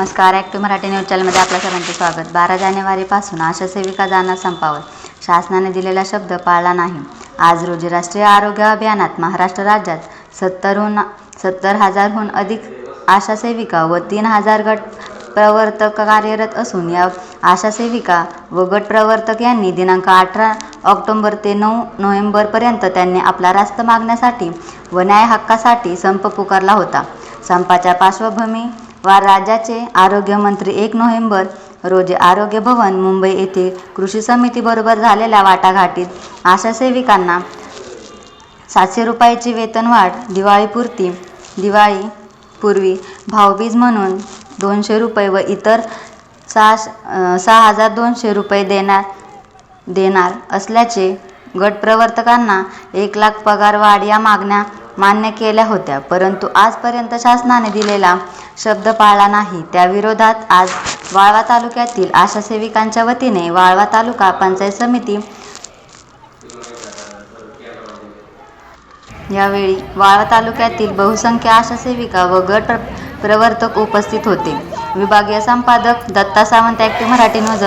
नमस्कार active Marathi news चॅनलमध्ये आपल्या सर्वांचे स्वागत. बारा जानेवारीपासून आशा सेविका जाणार संपावर. शासनाने दिलेला शब्द पाळला नाही. आज रोजी राष्ट्रीय आरोग्य अभियानात महाराष्ट्र राज्यात सत्तरहून सत्तर हजारहून अधिक आशा सेविका व तीन हजार गट प्रवर्तक कार्यरत असून या आशा सेविका व गट प्रवर्तक यांनी दिनांक अठरा ऑक्टोंबर ते नऊ नोव्हेंबरपर्यंत त्यांनी आपला रास्त मागण्यासाठी व न्याय हक्कासाठी संप पुकारला होता. संपाच्या पार्श्वभूमी वा राज्याचे आरोग्यमंत्री एक नोव्हेंबर रोजी आरोग्य भवन मुंबई येथे कृषी समितीबरोबर झालेल्या वाटाघाटीत आशा सेविकांना सातशे रुपयाची वेतनवाढ दिवाळीपुरती दिवाळीपूर्वी भावबीज म्हणून दोनशे रुपये व इतर सहा सहा हजार दोनशे रुपये देणार देणार असल्याचे गटप्रवर्तकांना एक लाख पगार वाढ या मागण्या मान्य केल्या होत्या परंतु आजपर्यंत शासनाने दिलेला शब्द पाळला नाही. त्याविरोधात आज वाळवा तालुक्यातील आशा सेविकांच्या वतीने वाळवा तालुका पंचायत समिती यावेळी वाळवा तालुक्यातील बहुसंख्य आशा सेविका व गट प्रवर्तक उपस्थित होते. विभागीय संपादक दत्ता सावंत ॲक्टिव्ह मराठी न्यूज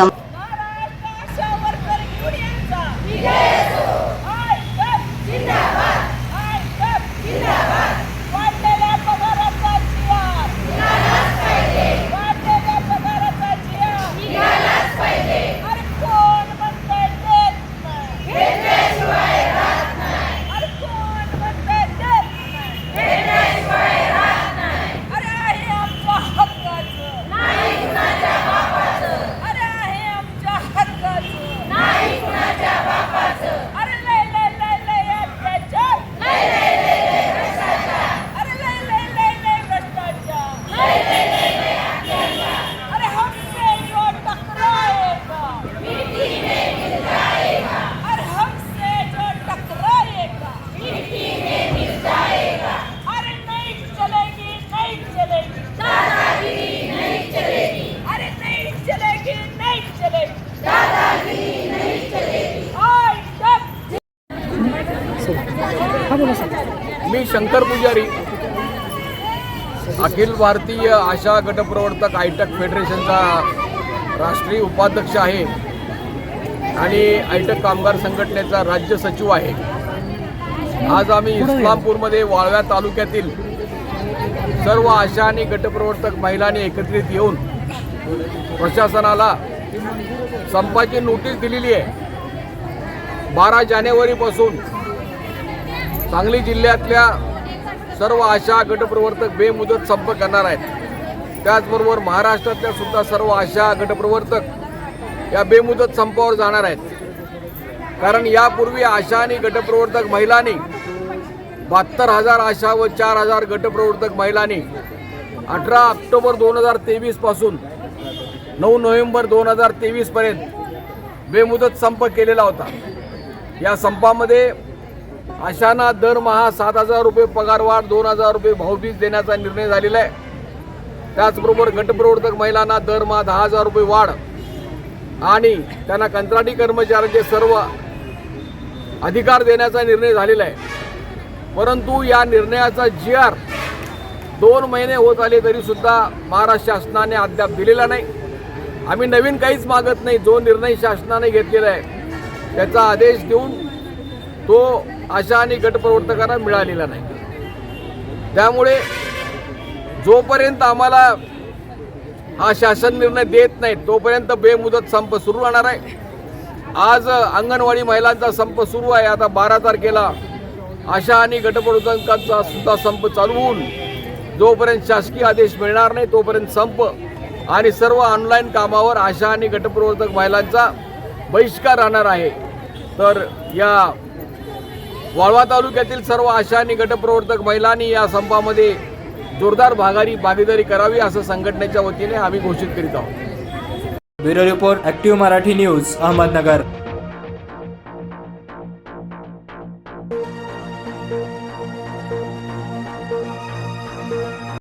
मी शंकर पुजारी अखिल भारतीय आशा गटप्रवर्तक आयटक फेडरेशनचा राष्ट्रीय उपाध्यक्ष आहे आणि आयटक कामगार संघटनेचा राज्य सचिव आहे. आज आम्ही इस्लामपूरमध्ये वाळव्या तालुक्यातील सर्व आशा आणि गटप्रवर्तक महिलांनी एकत्रित येऊन प्रशासनाला संपाची नोटीस दिलेली आहे. बारा जानेवारीपासून सांगली जिल्ह्यातल्या सर्व आशा गटप्रवर्तक बेमुदत संप करणार आहेत. त्याचबरोबर महाराष्ट्रातल्या सुद्धा सर्व आशा गटप्रवर्तक या बेमुदत संपावर जाणार आहेत. कारण यापूर्वी आशा आणि गटप्रवर्तक महिलांनी बहात्तर हजार आशा व चार हजार गटप्रवर्तक महिलांनी अठरा ऑक्टोबर दोन हजार तेवीसपासून नऊ नोव्हेंबर दोन हजार तेवीसपर्यंत बेमुदत संप केलेला होता. या संपामध्ये अशांना दरमहा सात हजार रुपये पगारवाढ दोन हजार रुपये भाऊबीज देण्याचा निर्णय झालेला आहे. त्याचबरोबर गटप्रवर्तक महिलांना दरमहा दहा हजार रुपये वाढ आणि त्यांना कंत्राटी कर्मचाऱ्यांचे सर्व अधिकार देण्याचा निर्णय झालेला आहे. परंतु या निर्णयाचा जी आर दोन महिने होत आले तरीसुद्धा महाराष्ट्र शासनाने अद्याप दिलेला नाही. आम्ही नवीन काहीच मागत नाही. जो निर्णय शासनाने घेतलेला आहे त्याचा आदेश देऊन तो आशा आणि गटप्रवर्तकांना मिळालेला नाही. त्यामुळे जोपर्यंत आम्हाला हा शासन निर्णय देत नाही तोपर्यंत बेमुदत संप सुरू राहणार आहे. आज अंगणवाडी महिलांचा संप सुरू आहे. आता बारा तारखेला आशा आणि गटप्रवर्तकांचा सुद्धा संप चालू होऊन जोपर्यंत शासकीय आदेश मिळणार नाही तोपर्यंत संप आणि सर्व ऑनलाईन कामावर आशा आणि गटप्रवर्तक महिलांचा बहिष्कार राहणार आहे. तर या वाळवा तालुक्यातील सर्व आशा आणि गटप्रवर्तक महिलांनी या संपामध्ये जोरदार भागारी भागीदारी करावी असं संघटनेच्या वतीने आम्ही घोषित करीत आहोत. Bureau report active Marathi news Ahmednagar.